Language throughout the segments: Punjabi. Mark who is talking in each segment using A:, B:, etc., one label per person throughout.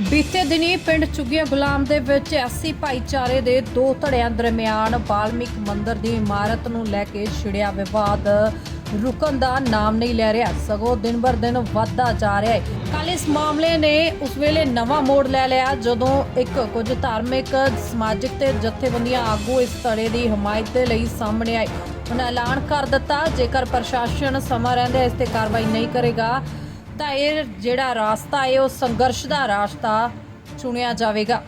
A: ਬੀਤੇ ਦਿਨੀ ਪਿੰਡ ਚੁੱਗੀਆਂ ਗੁਲਾਮ ਦੇ ਵਿੱਚ ਐਸੀ ਭਾਈਚਾਰੇ ਦੇ ਦੋ ਧੜਿਆਂ ਦਰਮਿਆਨ ਬਾਲਮਿਕ ਮੰਦਿਰ ਦੀ ਇਮਾਰਤ ਨੂੰ ਲੈ ਕੇ ਛਿੜਿਆ ਵਿਵਾਦ। ਰੁਕਣ ਦਾ ਨਾਮ ਨਹੀਂ ਲੈ ਰਿਹਾ। ਸਗੋਂ ਦਿਨ ਬਰ ਦਿਨ ਵੱਧਦਾ ਜਾ ਰਿਹਾ ਹੈ। ਕੱਲ ਇਸ ਮਾਮਲੇ ਨੇ ਉਸ ਵੇਲੇ ਨਵਾਂ ਮੋੜ ਲੈ ਲਿਆ, ਜਦੋਂ ਇੱਕ ਕੁਝ ਧਾਰਮਿਕ, ਸਮਾਜਿਕ ਤੇ ਜਥੇਬੰਦੀਆਂ ਆਗੂ ਇਸ ਧੜੇ ਦੀ ਹਮਾਇਤ ਦੇ ਲਈ ਸਾਹਮਣੇ ਆਏ। ਉਹਨਾਂ ਐਲਾਨ ਕਰ ਦਿੱਤਾ, ਜੇਕਰ ਪ੍ਰਸ਼ਾਸਨ ਸਮਾਂ ਰਹਿੰਦੇ ਇਸ ਤੇ ਕਾਰਵਾਈ ਨਹੀਂ ਕਰੇਗਾ। ਤਾਂ ਇਹ ਜਿਹੜਾ ਰਾਸਤਾ ਹੈ ਉਹ ਸੰਘਰਸ਼ ਦਾ ਰਾਸਤਾ ਚੁਣਿਆ ਜਾਵੇਗਾ।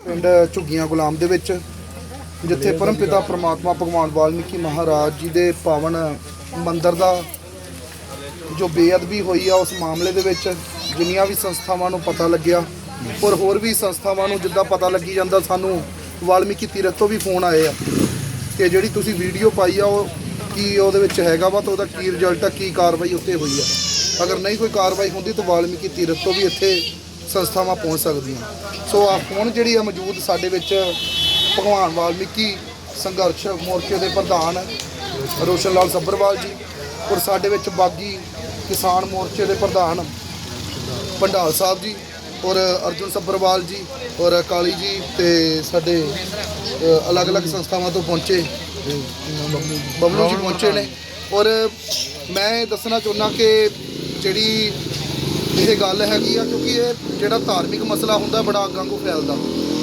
B: ਪਿੰਡ ਝੁੱਗੀਆਂ ਗੁਲਾਮ ਦੇ ਵਿੱਚ ਜਿੱਥੇ ਪਰਮਪਿਤਾ ਪ੍ਰਮਾਤਮਾ ਭਗਵਾਨ ਵਾਲਮੀਕੀ ਮਹਾਰਾਜ ਜੀ ਦੇ ਪਾਵਨ ਮੰਦਿਰ ਦਾ ਜੋ ਬੇਅਦਬੀ ਹੋਈ ਆ ਉਸ ਮਾਮਲੇ ਦੇ ਵਿੱਚ ਜਿੰਨੀਆਂ ਵੀ ਸੰਸਥਾਵਾਂ ਨੂੰ ਪਤਾ ਲੱਗਿਆ ਔਰ ਹੋਰ ਵੀ ਸੰਸਥਾਵਾਂ ਨੂੰ ਜਿੱਦਾਂ ਪਤਾ ਲੱਗੀ ਜਾਂਦਾ ਸਾਨੂੰ ਵਾਲਮੀਕੀ ਤੀਰਥ ਤੋਂ ਵੀ ਫੋਨ ਆਏ ਆ ਕਿ ਜਿਹੜੀ ਤੁਸੀਂ ਵੀਡੀਓ ਪਾਈ ਆ ਉਹ ਕੀ ਉਹਦੇ ਵਿੱਚ ਹੈਗਾ ਵਾ ਤਾਂ ਉਹਦਾ ਕੀ ਰਿਜ਼ਲਟ ਆ ਕੀ ਕਾਰਵਾਈ ਉੱਤੇ ਹੋਈ ਆ। ਅਗਰ ਨਹੀਂ ਕੋਈ ਕਾਰਵਾਈ ਹੁੰਦੀ ਤਾਂ ਵਾਲਮੀਕੀ ਤੀਰਥ ਤੋਂ ਵੀ ਇੱਥੇ ਸੰਸਥਾਵਾਂ ਪਹੁੰਚ ਸਕਦੀਆਂ। ਸੋ ਆ ਹੁਣ ਜਿਹੜੀ ਆ ਮੌਜੂਦ ਸਾਡੇ ਵਿੱਚ ਭਗਵਾਨ ਵਾਲਮੀਕੀ ਸੰਘਰਸ਼ ਮੋਰਚੇ ਦੇ ਪ੍ਰਧਾਨ ਰੋਸ਼ਨ ਲਾਲ ਸੱਭਰਵਾਲ ਜੀ ਔਰ ਸਾਡੇ ਵਿੱਚ ਬਾਗੀ ਕਿਸਾਨ ਮੋਰਚੇ ਦੇ ਪ੍ਰਧਾਨ ਪੰਡਾਲ ਸਾਹਿਬ ਜੀ ਔਰ ਅਰਜੁਨ ਸੱਭਰਵਾਲ ਜੀ ਔਰ ਕਾਲੀ ਜੀ ਤੇ ਸਾਡੇ ਅਲੱਗ-ਅਲੱਗ ਸੰਸਥਾਵਾਂ ਤੋਂ ਪਹੁੰਚੇ ਬਬਲੂ ਜੀ ਪਹੁੰਚੇ ਨੇ। ਔਰ ਮੈਂ ਇਹ ਦੱਸਣਾ ਚਾਹੁੰਦਾ ਕਿ ਜਿਹੜੀ ਇਹ ਗੱਲ ਹੈਗੀ ਆ, ਕਿਉਂਕਿ ਇਹ ਜਿਹੜਾ ਧਾਰਮਿਕ ਮਸਲਾ ਹੁੰਦਾ, ਬੜਾ ਗੰਗੂ ਫੈਲਦਾ।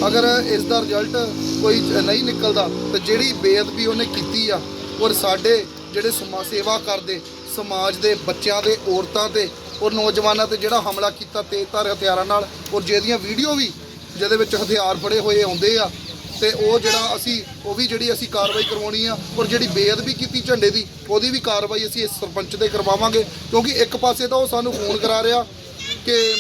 B: ਅਗਰ ਇਸ ਦਾ ਰਿਜ਼ਲਟ ਕੋਈ ਨਹੀਂ ਨਿਕਲਦਾ, ਤਾਂ ਜਿਹੜੀ ਬੇਅਦਬੀ ਉਹਨੇ ਕੀਤੀ ਆ, ਔਰ ਸਾਡੇ ਜਿਹੜੇ ਸਮਾਜ ਸੇਵਾ ਕਰਦੇ, ਸਮਾਜ ਦੇ ਬੱਚਿਆਂ ਦੇ, ਔਰਤਾਂ ਤੇ ਔਰ ਨੌਜਵਾਨਾਂ ਤੇ ਜਿਹੜਾ ਹਮਲਾ ਕੀਤਾ ਤੇਜ਼ਧਾਰ ਹਥਿਆਰਾਂ ਨਾਲ, ਔਰ ਜਿਹਦੀਆਂ ਵੀਡੀਓ ਵੀ, ਜਿਹਦੇ ਵਿੱਚ ਹਥਿਆਰ ਫੜੇ ਹੋਏ ਆਉਂਦੇ ਆ ਤੇ ਉਹ ਜਿਹੜਾ ਅਸੀਂ, ਉਹ ਵੀ ਜਿਹੜੀ ਅਸੀਂ ਕਾਰਵਾਈ ਕਰਵਾਉਣੀ ਆ, ਔਰ ਜਿਹੜੀ ਬੇਅਦਬੀ ਕੀਤੀ ਝੰਡੇ ਦੀ, ਉਹਦੀ ਵੀ ਕਾਰਵਾਈ ਅਸੀਂ ਇਸ ਸਰਪੰਚ 'ਤੇ ਕਰਵਾਵਾਂਗੇ, ਕਿਉਂਕਿ ਇੱਕ ਪਾਸੇ ਤਾਂ ਉਹ ਸਾਨੂੰ ਫੋਨ ਕਰਾ ਰਿਹਾ ਕਿ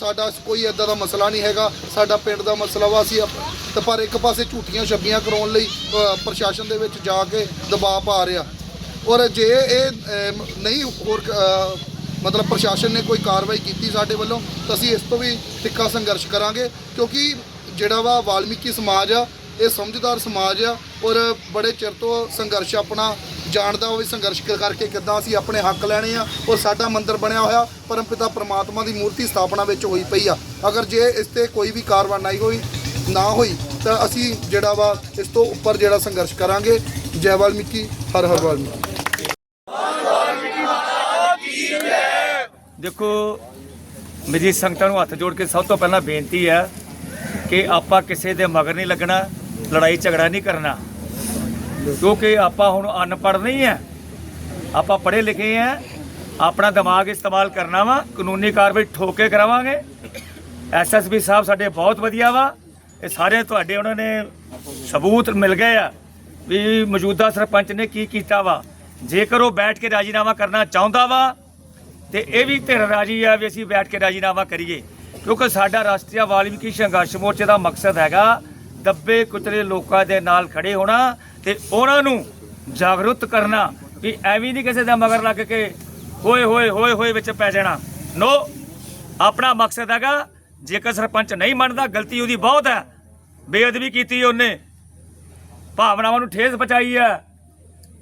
B: ਸਾਡਾ ਕੋਈ ਇਦਾਂ ਦਾ ਮਸਲਾ ਨਹੀਂ ਹੈਗਾ, ਸਾਡਾ ਪਿੰਡ ਦਾ ਮਸਲਾ ਵਾ, ਅਸੀਂ ਆਪ- ਤੇ ਪਰ ਇੱਕ ਪਾਸੇ ਝੂਠੀਆਂ ਛੱਬੀਆਂ ਕਰਾਉਣ ਲਈ ਪ੍ਰਸ਼ਾਸਨ ਦੇ ਵਿੱਚ ਜਾ ਕੇ ਦਬਾਅ ਪਾ ਰਿਹਾ। ਔਰ ਜੇ ਇਹ ਨਹੀਂ ਹੋਰ ਮਤਲਬ ਪ੍ਰਸ਼ਾਸਨ ਨੇ ਕੋਈ ਕਾਰਵਾਈ ਕੀਤੀ ਸਾਡੇ ਵੱਲੋਂ, ਤਾਂ ਅਸੀਂ ਇਸ ਤੋਂ ਵੀ ਤਿੱਖਾ ਸੰਘਰਸ਼ ਕਰਾਂਗੇ, ਕਿਉਂਕਿ ਜਿਹੜਾ ਵਾ ਵਾਲਮੀਕੀ ਸਮਾਜ ਆ ਇਹ ਸਮਝਦਾਰ ਸਮਾਜ ਆ ਔਰ ਬੜੇ ਚਿਰ ਤੋਂ ਸੰਘਰਸ਼ ਆਪਣਾ ਜਾਣਦਾ ਹੋਵੇ ਸੰਘਰਸ਼ ਕਰਕੇ ਕਿੱਦਾਂ ਅਸੀਂ ਆਪਣੇ ਹੱਕ ਲੈਣੇ ਆ ਔਰ ਸਾਡਾ ਮੰਦਿਰ ਬਣਿਆ ਹੋਇਆ ਪਰਮ ਪਿਤਾ ਪ੍ਰਮਾਤਮਾ ਦੀ ਮੂਰਤੀ ਸਥਾਪਨਾ ਵਿੱਚ ਹੋਈ ਪਈ ਆ। ਅਗਰ ਜੇ ਇਸ ਤੇ ਕੋਈ ਵੀ ਕਾਰਵਾਈ ਨਹੀਂ ਹੋਈ, ਨਾ ਹੋਈ, ਤਾਂ ਅਸੀਂ ਜਿਹੜਾ ਵਾ ਇਸ ਤੋਂ ਉੱਪਰ ਜਿਹੜਾ ਸੰਘਰਸ਼ ਕਰਾਂਗੇ। ਜੈ ਵਾਲਮੀਕੀ, ਹਰ ਹਰ ਵਾਲਮੀਕੀ।
C: ਦੇਖੋ, ਮੇਰੀ ਸੰਗਤਾਂ ਨੂੰ ਹੱਥ ਜੋੜ ਕੇ ਸਭ ਤੋਂ ਪਹਿਲਾਂ ਬੇਨਤੀ ਹੈ ਕਿ ਆਪਾਂ ਕਿਸੇ ਦੇ ਮਗਰ ਨਹੀਂ ਲੱਗਣਾ। ਲੜਾਈ ਝਗੜਾ ਨਹੀਂ ਕਰਨਾ। ਕਿਉਂਕਿ ਆਪਾਂ ਹੁਣ ਅਨਪੜ੍ਹ ਨਹੀਂ ਹੈ ਆਪਾਂ ਪੜ੍ਹੇ ਲਿਖੇ ਆ ਆਪਣਾ ਦਿਮਾਗ ਇਸਤੇਮਾਲ ਕਰਨਾ ਵਾ। ਕਾਨੂੰਨੀ ਕਾਰਵਾਈ ਠੋਕ ਕੇ ਕਰਾਵਾਂਗੇ ਐਸਐਸਪੀ ਸਾਹਿਬ ਸਾਡੇ ਬਹੁਤ ਵਧੀਆ ਵਾ। ਇਹ ਸਾਰੇ ਤੁਹਾਡੇ ਉਹਨਾਂ ਨੇ ਸਬੂਤ ਮਿਲ ਗਏ ਆ ਵੀ ਮੌਜੂਦਾ ਸਰਪੰਚ ਨੇ ਕੀ ਕੀਤਾ ਵਾ। ਜੇਕਰ ਉਹ ਬੈਠ ਕੇ ਰਾਜੀਨਾਮਾ ਕਰਨਾ ਚਾਹੁੰਦਾ ਵਾ, ਤੇ ਇਹ ਵੀ ਧਿਰ ਰਾਜੀ ਆ ਵੀ ਅਸੀਂ ਬੈਠ ਕੇ ਰਾਜੀਨਾਮਾ ਕਰੀਏ। ਕਿਉਂਕਿ ਸਾਡਾ ਰਾਸ਼ਟਰੀ ਵਾਲਮੀਕੀ ਸੰਘਰਸ਼ ਮੋਰਚੇ ਦਾ ਮਕਸਦ ਹੈਗਾ ਦੱਬੇ ਕੁਚਲੇ ਲੋਕਾਂ ਦੇ ਨਾਲ ਖੜੇ ਹੋਣਾ ਤੇ ਉਹਨਾਂ ਨੂੰ ਜਾਗਰੂਕ ਕਰਨਾ ਵੀ ਐਵੇਂ ਨਹੀਂ ਕਿਸੇ ਦਾ ਮਗਰ ਲੱਗ ਕੇ ਹੋਏ ਹੋਏ ਹੋਏ ਹੋਏ ਵਿੱਚ ਪੈ ਜਾਣਾ। ਨੋ, ਆਪਣਾ ਮਕਸਦ ਹੈਗਾ, ਜੇਕਰ ਸਰਪੰਚ ਨਹੀਂ ਮੰਨਦਾ, ਗਲਤੀ ਉਹਦੀ ਬਹੁਤ ਹੈ। ਬੇਅਦਬੀ ਕੀਤੀ ਉਹਨੇ। ਭਾਵਨਾਵਾਂ ਨੂੰ ਠੇਸ ਪਹੁੰਚਾਈ ਹੈ।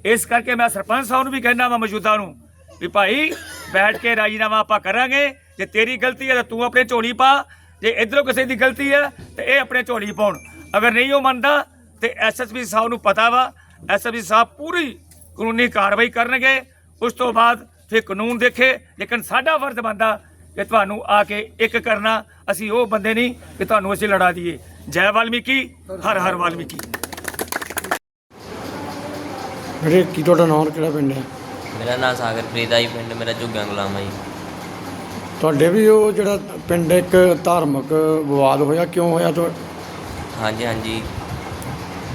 C: ਇਸ ਕਰਕੇ ਮੈਂ ਸਰਪੰਚ ਸਾਹਿਬ ਨੂੰ ਵੀ ਕਹਿਣਾ ਵਾ, ਮੌਜੂਦਾ ਨੂੰ, ਵੀ ਭਾਈ, ਬੈਠ ਕੇ ਰਾਜੀਨਾਮਾ ਆਪਾਂ ਕਰਾਂਗੇ। ਜੇ ਤੇਰੀ ਗਲਤੀ ਹੈ ਤਾਂ ਤੂੰ ਆਪਣੇ ਝੋਲੀ ਪਾ। ਜੇ ਇਧਰੋਂ ਕਿਸੇ ਦੀ ਗਲਤੀ ਹੈ, ਤੇ ਇਹ ਆਪਣੇ ਝੋਲੀ ਪਾਉਣ। ਅਗਰ ਨਹੀਂ ਉਹ ਮੰਨਦਾ ਤੇ ਐਸਐਸਪੀ ਸਾਹਿਬ ਨੂੰ ਪਤਾ ਵਾ ਐਸਐਸਪੀ ਸਾਹਿਬ ਪੂਰੀ ਕਾਨੂੰਨੀ ਕਾਰਵਾਈ ਕਰਨਗੇ। ਉਸ ਤੋਂ ਬਾਅਦ ਫਿਰ ਕਾਨੂੰਨ ਦੇਖੇ ਲੇਕਿਨ ਸਾਡਾ ਫਰਜ਼ ਬਣਦਾ ਕਿ ਤੁਹਾਨੂੰ ਆ ਕੇ ਇੱਕ ਕਰਨਾ। ਅਸੀਂ ਉਹ ਬੰਦੇ ਨਹੀਂ ਕਿ ਤੁਹਾਨੂੰ ਅਸੀਂ ਲੜਾ ਦਈਏ। ਜੈ ਵਾਲਮੀਕੀ ਹਰ ਹਰ ਵਾਲਮੀਕੀ।
D: ਵੀਰੇ ਕੀ ਤੁਹਾਡਾ ਨਾਮ ਕਿਹੜਾ ਪਿੰਡ ਹੈ?
E: ਮੇਰਾ ਨਾਮ ਸਾਗਰਪ੍ਰੀਤ ਆ ਜੀ ਪਿੰਡ ਮੇਰਾ ਝੁੱਗਾ ਗੁਲਾਮ ਆ ਜੀ।
D: ਤੁਹਾਡੇ ਵੀ ਉਹ ਜਿਹੜਾ ਪਿੰਡ ਇੱਕ ਧਾਰਮਿਕ ਵਿਵਾਦ ਹੋਇਆ ਕਿਉਂ ਹੋਇਆ?
E: ਹਾਂਜੀ ਹਾਂਜੀ।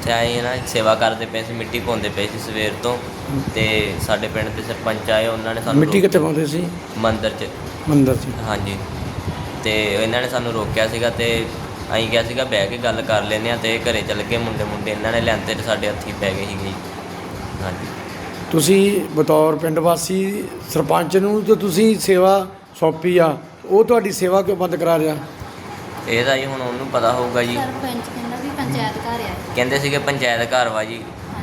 E: ਤੇ ਆਏ ਨਾ ਸੇਵਾ ਕਰਦੇ ਪਏ ਸੀ ਮਿੱਟੀ ਪਾਉਂਦੇ ਪਏ ਸੀ ਸਵੇਰ ਤੋਂ। ਤੇ ਸਾਡੇ ਪਿੰਡ ਦੇ ਸਰਪੰਚ ਆਏ ਉਹਨਾਂ ਨੇ ਸਾਨੂੰ
D: ਮਿੱਟੀ ਕਿੱਥੇ ਪਾਉਂਦੇ ਸੀ?
E: ਮੰਦਿਰ 'ਚ।
D: ਮੰਦਿਰ 'ਚ।
E: ਹਾਂਜੀ। ਤੇ ਇਹਨਾਂ ਨੇ ਸਾਨੂੰ ਰੋਕਿਆ ਸੀਗਾ ਤੇ ਅਸੀਂ ਕਿਹਾ ਸੀਗਾ ਬਹਿ ਕੇ ਗੱਲ ਕਰ ਲੈਂਦੇ ਆ ਤੇ ਘਰੇ ਚੱਲ ਗਏ ਮੁੰਡੇ ਮੁੰਡੇ। ਇਹਨਾਂ ਨੇ ਲੈਂਦੇ ਤੇ ਸਾਡੇ ਹੱਥੀ ਪੈ ਗਏ ਸੀਗੇ ਜੀ। ਹਾਂਜੀ।
D: ਤੁਸੀਂ ਬਤੌਰ ਪਿੰਡ ਵਾਸੀ ਸਰਪੰਚ ਨੂੰ ਜੋ ਤੁਸੀਂ ਸੇਵਾ ਸੌਂਪੀ ਆ ਉਹ ਤੁਹਾਡੀ ਸੇਵਾ ਕਿਉਂ ਬੰਦ ਕਰਾ ਰਿਹਾ
E: ਇਹ ਤਾਂ ਜੀ ਹੁਣ ਉਹਨੂੰ ਪਤਾ ਹੋਊਗਾ ਜੀ।
F: ਸਰਪੰਚ ਕਹਿੰਦਾ ਵੀ ਪੰਚਾਇਤ ਘਰ ਆ।
E: ਕਹਿੰਦੇ ਸੀਗੇ ਪੰਚਾਇਤ ਘਰ ਵਾ ਜੀ।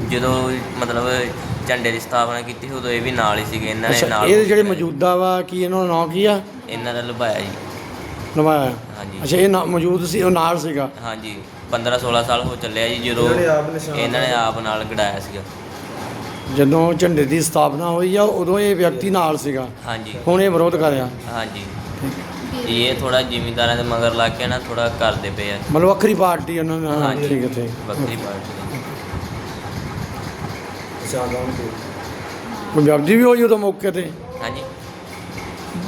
E: ਜਦੋਂ ਮਤਲਬ ਝੰਡੇ ਦੀ ਸਥਾਪਨਾ ਕੀਤੀ ਸੀ, ਉਦੋਂ ਇਹ ਵੀ ਨਾਲ ਹੀ ਸੀਗੇ ਇਹਨਾਂ ਨੇ
D: ਅੱਛਾ
E: ਨਾਲ
D: ਇਹ ਜਿਹੜੇ ਮੌਜੂਦਾ ਵਾ ਕੀ ਇਹਨਾਂ ਦਾ ਨਾਂ ਕੀ ਆ?
E: ਇਹਨਾਂ ਦਾ ਲੁਭਾਇਆ ਜੀ।
D: ਨਵਾਇਆ
E: ਹਾਂਜੀ।
D: ਅੱਛਾ ਇਹ ਨਾ- ਮੌਜੂਦ ਸੀ ਉਹ ਨਾਲ ਸੀਗਾ?
E: ਹਾਂਜੀ 15 16 ਸਾਲ ਹੋ ਚੱਲਿਆ ਜੀ ਜਦੋਂ ਇਹਨਾਂ ਨੇ ਆਪ ਨਾਲ ਗੜਾਇਆ ਸੀਗਾ।
D: ਜਦੋਂ ਝੰਡੇ ਦੀ ਸਥਾਪਨਾ ਹੋਈ ਆ ਉਦੋਂ ਇਹ ਵਿਅਕਤੀ ਨਾਲ ਸੀਗਾ।
E: ਹਾਂਜੀ।
D: ਹੁਣ ਇਹ ਵਿਰੋਧ ਕਰਿਆ
E: ਹਾਂਜੀ। ਇਹ ਥੋੜਾ ਜ਼ਿਮੀਂਦਾਰਾਂ ਦੇ ਮਗਰ ਲੱਗ ਕੇ ਨਾ ਥੋੜਾ ਕਰਦੇ ਪਏ ਆ।
D: ਮਤਲਬ ਵੱਖਰੀ ਪਾਰਟੀ ਉਹਨਾਂ ਨਾਲ।
E: ਹਾਂਜੀ
D: ਠੀਕ ਹੈ ਠੀਕ
E: ਵੱਖਰੀ ਪਾਰਟੀ।
D: ਕੋਈ ਵਿਅਕਤੀ ਵੀ ਹੋਈ ਉਦੋਂ ਮੌਕੇ ਤੇ?
E: ਹਾਂਜੀ।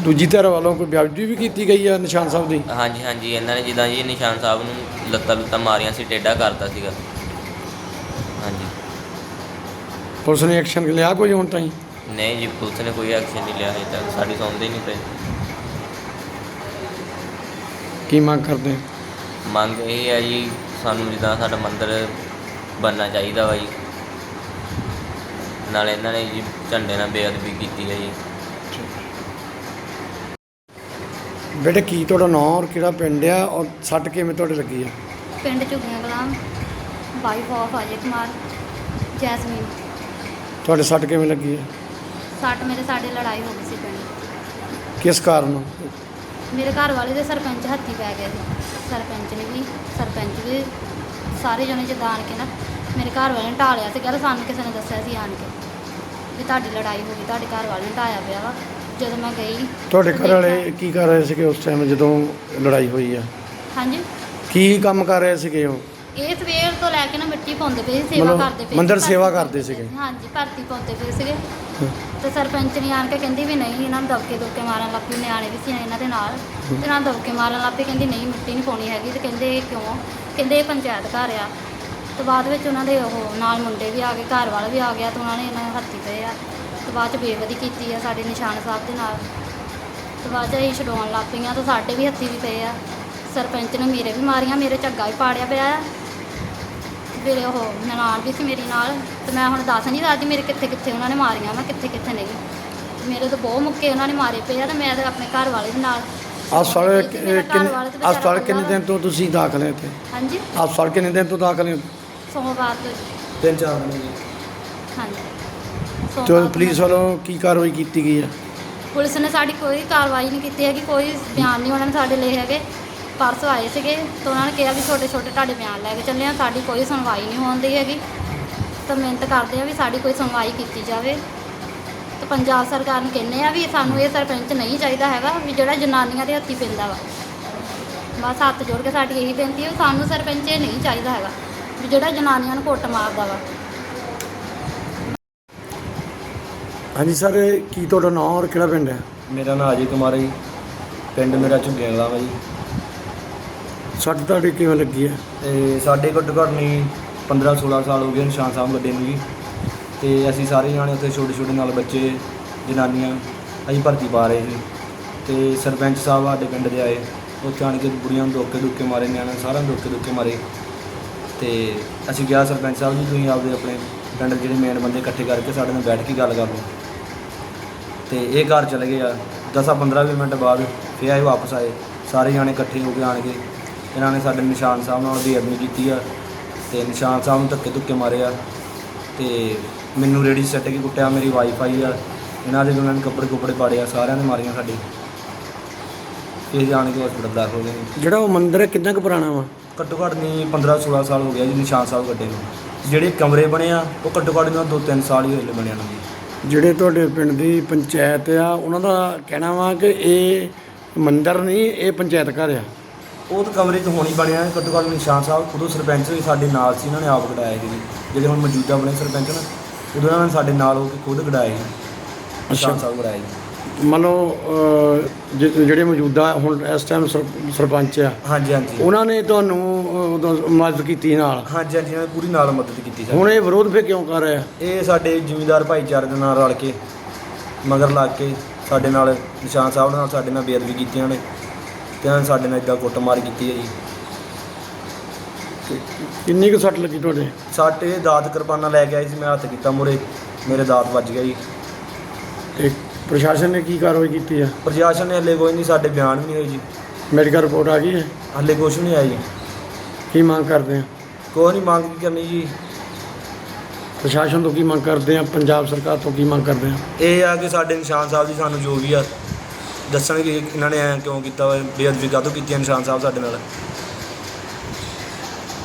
D: ਦੂਜੀ ਧਿਰ ਵੱਲੋਂ ਕੋਈ ਵਿਅਕਤੀ ਵੀ ਕੀਤੀ ਗਈ ਆ ਨਿਸ਼ਾਨ ਸਾਹਿਬ ਦੀ?
E: ਹਾਂਜੀ ਹਾਂਜੀ। ਇਹਨਾਂ ਨੇ ਜਿੱਦਾਂ ਜੀ ਨਿਸ਼ਾਨ ਸਾਹਿਬ ਨੂੰ ਲੱਤਾਂ ਲੁੱਤਾਂ ਮਾਰੀਆਂ ਸੀ ਟੇਢਾ ਕਰਤਾ ਸੀਗਾ। ਹਾਂਜੀ।
D: ਪੁਲਿਸ ਨੇ ਐਕਸ਼ਨ ਲਿਆ ਕੋਈ ਹੁਣ ਤਾਈਂ?
E: ਨਹੀਂ ਜੀ ਪੁਲਿਸ ਨੇ ਕੋਈ ਐਕਸ਼ਨ ਨਹੀਂ ਲਿਆ ਹਜੇ ਤੱਕ। ਸਾਡੀ ਸੁਣਦੇ ਹੀ ਨਹੀਂ ਪਏ।
D: ਕੀ ਮੰਗ ਕਰਦੇ
E: ਮੰਗ ਇਹ ਹੈ ਜੀ ਸਾਨੂੰ ਜਿੱਦਾਂ ਸਾਡਾ ਮੰਦਿਰ ਬਣਨਾ ਚਾਹੀਦਾ ਵਾ ਜੀ। ਨਾਲੇ ਇਹਨਾਂ ਨੇ ਜੀ ਝੰਡੇ ਨਾਲ ਬੇਅਦਬੀ ਕੀਤੀ ਹੈ ਜੀ।
D: ਬੇਟੇ ਕੀ ਤੁਹਾਡਾ ਨਾਂ ਔਰ ਕਿਹੜਾ ਪਿੰਡ ਆ ਔਰ ਸੱਟ ਕਿਵੇਂ ਤੁਹਾਡੇ ਲੱਗੀ ਆ?
F: ਪਿੰਡ Jhuggian Ghulam wife of Ajay Kumar Jasmine.
D: ਤੁਹਾਡੇ ਸੱਟ ਕਿਵੇਂ ਲੱਗੀ ਆ?
F: ਸੱਟ ਮੇਰੇ ਸਾਡੇ ਲੜਾਈ ਹੋ ਗਈ ਸੀ ਪਿੰਡ।
D: ਕਿਸ ਕਾਰਨ?
F: ਮੇਰੇ ਘਰ ਵਾਲੇ ਦੇ ਸਰਪੰਚ ਹੱਥੀ ਪੈ ਗਏ ਸੀ। ਸਰਪੰਚ ਨੇ ਵੀ ਸਰਪੰਚ ਵੀ ਸਾਰੇ ਜਣੇ ਜਿੱਦਾਂ ਆਣ ਕੇ ਨਾ ਮੇਰੇ ਘਰ ਵਾਲੇ ਨੇ ਢਾਲਿਆ ਸੀ। ਕਹਿੰਦਾ ਸਾਨੂੰ ਕਿਸੇ ਨੇ ਦੱਸਿਆ ਸੀ ਆਣ ਕੇ ਵੀ ਤੁਹਾਡੀ ਲੜਾਈ ਹੋ ਗਈ ਤੁਹਾਡੇ ਘਰ ਵਾਲੇ ਨੇ ਢਾਇਆ ਪਿਆ ਵਾ। ਜਦੋਂ ਮੈਂ ਗਈ
D: ਤੁਹਾਡੇ ਘਰ ਵਾਲੇ ਕੀ ਕਰ ਰਹੇ ਸੀਗੇ ਉਸ ਟਾਈਮ ਜਦੋਂ ਲੜਾਈ ਹੋਈ ਆ?
F: ਹਾਂਜੀ।
D: ਕੀ ਕੰਮ ਕਰ ਰਹੇ ਸੀਗੇ ਉਹ?
F: ਇਹ ਸਵੇਰ ਤੋਂ ਲੈ ਕੇ ਨਾ ਮਿੱਟੀ ਪਾਉਂਦੇ ਪਏ ਸੀ, ਸੇਵਾ
D: ਮਤਲਬ
F: ਕਰਦੇ ਪਏ
D: ਮੰਦਿਰ
F: ਸੀ,
D: ਸੇਵਾ
F: ਭਰਤੀ
D: ਕਰਦੇ ਸੀਗੇ।
F: ਹਾਂਜੀ ਭਰਤੀ ਪਾਉਂਦੇ ਪਏ ਸੀਗੇ। ਤੇ ਸਰਪੰਚ ਨੇ ਆਣ ਕੇ ਕਹਿੰਦੀ ਵੀ ਨਹੀਂ ਇਹਨਾਂ ਨੂੰ ਦਬਕੇ ਦੁਬਕੇ ਮਾਰਨ ਲੱਗ ਪਈ ਨਿਆਣੇ ਵੀ ਸੀ ਇਹਨਾਂ ਦੇ ਨਾਲ। ਤੇ ਇਹਨਾਂ ਨੂੰ ਦਬਕੇ ਮਾਰਨ ਲੱਗ ਪਈ ਕਹਿੰਦੀ ਨਹੀਂ ਮਿੱਟੀ ਨਹੀਂ ਪਾਉਣੀ ਹੈਗੀ। ਤੇ ਕਹਿੰਦੇ ਇਹ ਕਿਉਂ? ਕਹਿੰਦੇ ਇਹ ਪੰਚਾਇਤ ਘਰ ਆ। ਤੇ ਬਾਅਦ ਵਿੱਚ ਉਹਨਾਂ ਦੇ ਉਹ ਨਾਲ ਮੁੰਡੇ ਵੀ ਆ ਗਏ ਘਰ ਵਾਲਾ ਵੀ ਆ ਗਿਆ ਤੇ ਉਹਨਾਂ ਨੇ ਇਹਨਾਂ ਨੂੰ ਹੱਥੀ ਪਏ ਆ। ਤੇ ਬਾਅਦ ਚ ਬੇਵਦੀ ਕੀਤੀ ਆ ਸਾਡੇ ਨਿਸ਼ਾਨ ਸਾਹਿਬ ਦੇ ਨਾਲ। ਤੇ ਬਾਅਦ ਚ ਅਸੀਂ ਛਡਾਉਣ ਲੱਗ ਪਈਆਂ ਤੇ ਸਾਡੇ ਵੀ ਹੱਥੀ ਵੀ ਪਏ ਆ। ਸਰਪੰਚ ਨੇ ਮੇਰੇ ਵੀ ਮਾਰੀਆਂ ਮੇਰੇ ਝੱਗਾ ਵੀ ਪਾੜਿਆ ਪਿਆ ਆ। ਮੇਰੇ ਉਹ ਨਨਾਣ ਵੀ ਸੀ ਮੇਰੀ ਨਾਲ ਤੇ ਮੈਂ ਹੁਣ ਦੱਸ ਨਹੀਂ ਸਕਦੀ ਮੇਰੇ ਕਿੱਥੇ ਕਿੱਥੇ ਉਹਨਾਂ ਨੇ ਮਾਰੀਆਂ ਮੈਂ ਕਿੱਥੇ ਕਿੱਥੇ ਨਹੀਂ। ਮੇਰੇ ਤਾਂ ਬਹੁਤ ਮੁੱਕੇ ਉਹਨਾਂ ਨੇ ਮਾਰੇ ਪਏ ਆ ਤੇ ਮੈਂ ਤਾਂ ਆਪਣੇ ਘਰ ਵਾਲੇ ਦੇ ਨਾਲ।
D: ਹਸਪਤਾਲ
F: ਮੇਰਾ
D: ਕਿੰਨੇ
F: ਘਰ ਵਾਲਾ ਤੇ ਵਿਚਾਰਾ
D: ਹਸਪਤਾਲ ਕਿੰਨੇ ਦਿਨ ਤੋਂ ਤੁਸੀਂ ਦਾਖਲ ਹੈ ਇੱਥੇ?
F: ਹਾਂਜੀ।
D: ਹਸਪਤਾਲ ਕਿੰਨੇ ਦਿਨ ਤੋਂ ਦਾਖਲ ਹੈ?
F: ਸੋਮਵਾਰ ਤੋਂ ਜੀ।
D: ਤਿੰਨ ਚਾਰ ਦਿਨ
F: ਹਾਂਜੀ।
D: ਤੇ ਪੁਲਿਸ। ਵੱਲੋਂ ਕੀ ਕਾਰਵਾਈ ਕੀਤੀ ਗਈ ਆ?
F: ਪੁਲਿਸ ਨੇ ਸਾਡੀ ਕੋਈ ਕਾਰਵਾਈ ਨਹੀਂ ਕੀਤੀ ਹੈਗੀ ਕੋਈ ਬਿਆਨ ਨਹੀਂ ਉਹਨਾਂ ਨੇ ਸਾਡੇ ਲਏ ਹੈਗੇ। ਪਰਸੋਂ ਆਏ ਸੀਗੇ ਤਾਂ ਉਹਨਾਂ ਨੇ ਕਿਹਾ ਵੀ ਛੋਟੇ ਛੋਟੇ ਤੁਹਾਡੇ ਬਿਆਨ ਲੈ ਕੇ ਚੱਲੇ ਆ ਸਾਡੀ ਕੋਈ ਸੁਣਵਾਈ ਨਹੀਂ ਹੁੰਦੀ ਹੈਗੀ। ਤਾਂ ਮਿਹਨਤ ਕਰਦੇ ਆ ਵੀ ਸਾਡੀ ਕੋਈ ਸੁਣਵਾਈ ਕੀਤੀ ਜਾਵੇ। ਤਾਂ ਪੰਜਾਬ ਸਰਕਾਰ ਨੂੰ ਕਹਿੰਦੇ ਆ ਵੀ ਸਾਨੂੰ ਇਹ ਸਰਪੰਚ ਨਹੀਂ ਚਾਹੀਦਾ ਹੈਗਾ ਵੀ ਜਿਹੜਾ ਜਨਾਨੀਆਂ ਦੇ ਹੱਥੀ ਪੈਂਦਾ ਵਾ। ਬਸ ਹੱਥ ਜੋੜ ਕੇ ਸਾਡੀ ਇਹੀ ਬੇਨਤੀ ਹੈ ਸਾਨੂੰ ਸਰਪੰਚ ਇਹ ਨਹੀਂ ਚਾਹੀਦਾ ਹੈਗਾ ਵੀ ਜਿਹੜਾ ਜਨਾਨੀਆਂ ਨੂੰ ਕੁੱਟ ਮਾਰਦਾ ਵਾ।
D: ਹਾਂਜੀ ਸਰ ਕੀ ਤੁਹਾਡਾ ਨਾਂ ਔਰ ਕਿਹੜਾ ਪਿੰਡ ਹੈ?
G: ਮੇਰਾ ਨਾਮ ਅਜੇ ਕੁਮਾਰ ਹੈ ਜੀ। ਪਿੰਡ ਮੇਰਾ ਝੁੱਗੀਆਂ ਵਾਲਾ ਵਾ ਜੀ।
D: ਸੱਟ ਤੁਹਾਡੀ ਕਿਵੇਂ ਲੱਗੀ ਹੈ?
G: ਤੇ ਸਾਡੇ ਘੱਟੋ ਘੱਟ ਨਹੀਂ 15 16 ਸਾਲ ਹੋ ਗਏ ਨਿਸ਼ਾਨ ਸਾਹਿਬ ਗੱਡੇ ਨੂੰ ਜੀ। ਤੇ ਅਸੀਂ ਸਾਰੇ ਜਾਣੇ ਉੱਥੇ ਛੋਟੇ ਛੋਟੇ ਨਾਲ ਬੱਚੇ, ਜਨਾਨੀਆਂ, ਅਸੀਂ ਭਰਤੀ ਪਾ ਰਹੇ ਸੀ। ਤੇ ਸਰਪੰਚ ਸਾਹਿਬ ਸਾਡੇ ਪਿੰਡ ਦੇ ਆਏ, ਉੱਥੇ ਆਣ ਕੇ ਬੁੜੀਆਂ ਨੂੰ ਡੋਕੇ ਧੁੱਕੇ ਮਾਰੇ, ਨਿਆਣਿਆਂ ਸਾਰਿਆਂ ਨੂੰ ਧੋਕੇ ਧੁੱਕੇ ਮਾਰੇ। ਤੇ ਅਸੀਂ ਕਿਹਾ ਸਰਪੰਚ ਸਾਹਿਬ ਜੀ, ਤੁਸੀਂ ਆਪਦੇ ਆਪਣੇ ਪਿੰਡ ਜਿਹੜੇ ਮੇਨ ਬੰਦੇ ਇਕੱਠੇ ਕਰਕੇ ਸਾਡੇ ਨਾਲ ਬੈਠ ਕੇ ਗੱਲ ਕਰ ਲਓ। ਤੇ ਇਹ ਘਰ ਚਲੇ ਗਏ ਆ। 10 15 ਵੀਹ ਮਿੰਟ ਬਾਅਦ ਫਿਰ ਆਏ ਵਾਪਸ ਆਏ। ਸਾਰੇ ਜਾਣੇ ਇਕੱਠੇ ਹੋ ਕੇ ਆਣ ਕੇ ਇਹਨਾਂ ਨੇ ਸਾਡੇ ਨਿਸ਼ਾਨ ਸਾਹਿਬ ਨਾਲ ਬੇਅਦਬੀ ਕੀਤੀ ਆ ਤੇ ਨਿਸ਼ਾਨ ਸਾਹਿਬ ਨੂੰ ਧੱਕੇ ਧੁੱਕੇ ਮਾਰੇ ਆ ਤੇ ਮੈਨੂੰ ਰੇੜੀ ਸੱਟ ਕੇ ਕੁੱਟਿਆ ਮੇਰੀ ਵਾਈਫਾਈ ਆ। ਇਹਨਾਂ ਦੇ ਵੀ ਉਹਨਾਂ ਨੇ ਕੱਪੜੇ ਕੁੱਪੜੇ ਪਾੜੇ ਆ ਸਾਰਿਆਂ ਨੇ ਮਾਰੀਆਂ ਸਾਡੇ। ਇਹ ਜਾਣ ਕੇ ਹਸਪੀਟਲ ਦਾਖਲ ਹੋ ਗਏ ਨੇ।
D: ਜਿਹੜਾ ਉਹ ਮੰਦਿਰ ਹੈ ਕਿੰਨਾ ਕੁ ਪੁਰਾਣਾ ਵਾ?
G: ਘੱਟੋ ਘੱਟ ਨਹੀਂ 15 16 ਸਾਲ ਹੋ ਗਿਆ ਜੀ ਨਿਸ਼ਾਨ ਸਾਹਿਬ ਗੱਡੇ ਨੂੰ। ਜਿਹੜੇ ਕਮਰੇ ਬਣੇ ਆ ਉਹ ਘੱਟੋ ਘੱਟ ਇਹਨਾਂ 2-3 ਸਾਲ ਹੀ ਹੋਏ ਬਣਿਆ ਨੂੰ ਜੀ।
D: ਜਿਹੜੇ ਤੁਹਾਡੇ ਪਿੰਡ ਦੀ ਪੰਚਾਇਤ ਆ ਉਹਨਾਂ ਦਾ ਕਹਿਣਾ ਵਾ ਕਿ ਇਹ ਮੰਦਿਰ ਨਹੀਂ ਇਹ ਪੰਚਾਇਤ ਘਰ ਆ।
G: ਉਹ ਤਾਂ ਕਮਰੇ 'ਚ ਹੋਣੀ ਬਣਿਆ ਘੱਟੋ ਘੱਟ ਨਿਸ਼ਾਨ ਸਾਹਿਬ ਖੁਦ ਸਰਪੰਚ ਵੀ ਸਾਡੇ ਨਾਲ ਸੀ ਇਹਨਾਂ ਨੇ ਆਪ ਕਢਾਇਆ ਸੀ ਜੀ। ਜਿਹੜੇ ਹੁਣ ਮੌਜੂਦਾ ਬਣੇ ਸਰਪੰਚ ਨਾ ਉਦੋਂ ਇਹਨਾਂ ਨੇ ਸਾਡੇ ਨਾਲ ਹੋ ਕੇ ਖੁਦ ਕਢਾਇਆ ਸੀ ਨਿਸ਼ਾਨ ਸਾਹਿਬ ਕਢਾਇਆ ਜੀ
D: ਮੰਨ ਲਓ ਅਹ, ਜਿ- ਜਿਹੜੇ ਮੌਜੂਦਾ ਹੁਣ ਇਸ ਟਾਈਮ ਸਰਪੰਚ ਆ
G: ਹਾਂਜੀ ਹਾਂਜੀ।
D: ਉਹਨਾਂ ਨੇ ਤੁਹਾਨੂੰ ਅਹ, ਉਦੋਂ ਮਦਦ ਕੀਤੀ ਨਾਲ?
G: ਹਾਂਜੀ ਹਾਂਜੀ ਇਹਨਾਂ ਨੇ ਪੂਰੀ ਨਾਲ ਮਦਦ ਕੀਤੀ ਸਰ
D: ਹੁਣ ਇਹ ਵਿਰੋਧ ਫੇ ਕਿਉਂ ਕਰ ਰਿਹਾ
G: ਇਹ ਸਾਡੇ ਜ਼ਿਮੀਂਦਾਰ ਭਾਈਚਾਰੇ ਦੇ ਨਾਲ ਰਲ ਕੇ ਮਗਰ ਲੱਗ ਕੇ ਸਾਡੇ ਨਾਲ ਨਿਸ਼ਾਨ ਸਾਹਿਬ ਨਾਲ ਸਾਡੇ ਨਾਲ ਬੇਅਦਬੀ ਕੀਤੀਆਂ ਨੇ। ਤੇ ਇਹਨਾਂ ਨੇ ਸਾਡੇ ਨਾਲ ਇਦਾਂ ਕੁੱਟਮਾਰ ਕੀਤੀ ਹੈ ਜੀ।
D: ਕਿੰਨੀ ਕੁ ਸੱਟ ਲੱਗੀ ਤੁਹਾਡੇ?
G: ਸਾਡੇ ਦਾਤ ਕਿਰਪਾਨਾਂ ਲੈ ਕੇ ਆਏ ਸੀ ਮੈਂ ਹੱਥ ਕੀਤਾ ਮੁਰੇ ਮੇਰੇ ਦਾਤ ਵੱਜ ਗਿਆ ਜੀ।
D: ਤੇ ਪ੍ਰਸ਼ਾਸਨ ਨੇ ਕੀ ਕਾਰਵਾਈ ਕੀਤੀ ਆ?
G: ਪ੍ਰਸ਼ਾਸਨ ਨੇ ਹੱਲੇ ਕੋਈ ਨਹੀਂ ਸਾਡੇ ਬਿਆਨ ਵੀ ਨਹੀਂ ਹੋਏ ਜੀ।
D: ਮੈਡੀਕਲ ਰਿਪੋਰਟ ਆ ਗਈ ਹੈ?
G: ਹੱਲੇ ਵੀ ਨਹੀਂ ਆਇਆ ਜੀ।
D: ਕੀ ਮੰਗ ਕਰਦੇ ਆ?
G: ਕੋਈ ਨਹੀਂ ਮੰਗ ਕੀ ਕਰਨੀ ਜੀ।
D: ਪ੍ਰਸ਼ਾਸਨ ਤੋਂ ਕੀ ਮੰਗ ਕਰਦੇ ਆ? ਪੰਜਾਬ ਸਰਕਾਰ ਤੋਂ ਕੀ ਮੰਗ ਕਰਦੇ ਆ?
G: ਇਹ ਆ ਕਿ ਸਾਡੇ ਨਿਸ਼ਾਨ ਸਾਹਿਬ ਜੀ ਸਾਨੂੰ ਜੋ ਵੀ ਆ ਦੱਸਣਗੇ ਕਿ ਇਹਨਾਂ ਨੇ ਐਂ ਕਿਉਂ ਕੀਤਾ ਵਾ ਬੇਅਦਬੀ ਕਾਹਤੋਂ ਕੀਤੀ ਹੈ ਨਿਸ਼ਾਨ ਸਾਹਿਬ ਸਾਡੇ ਨਾਲ?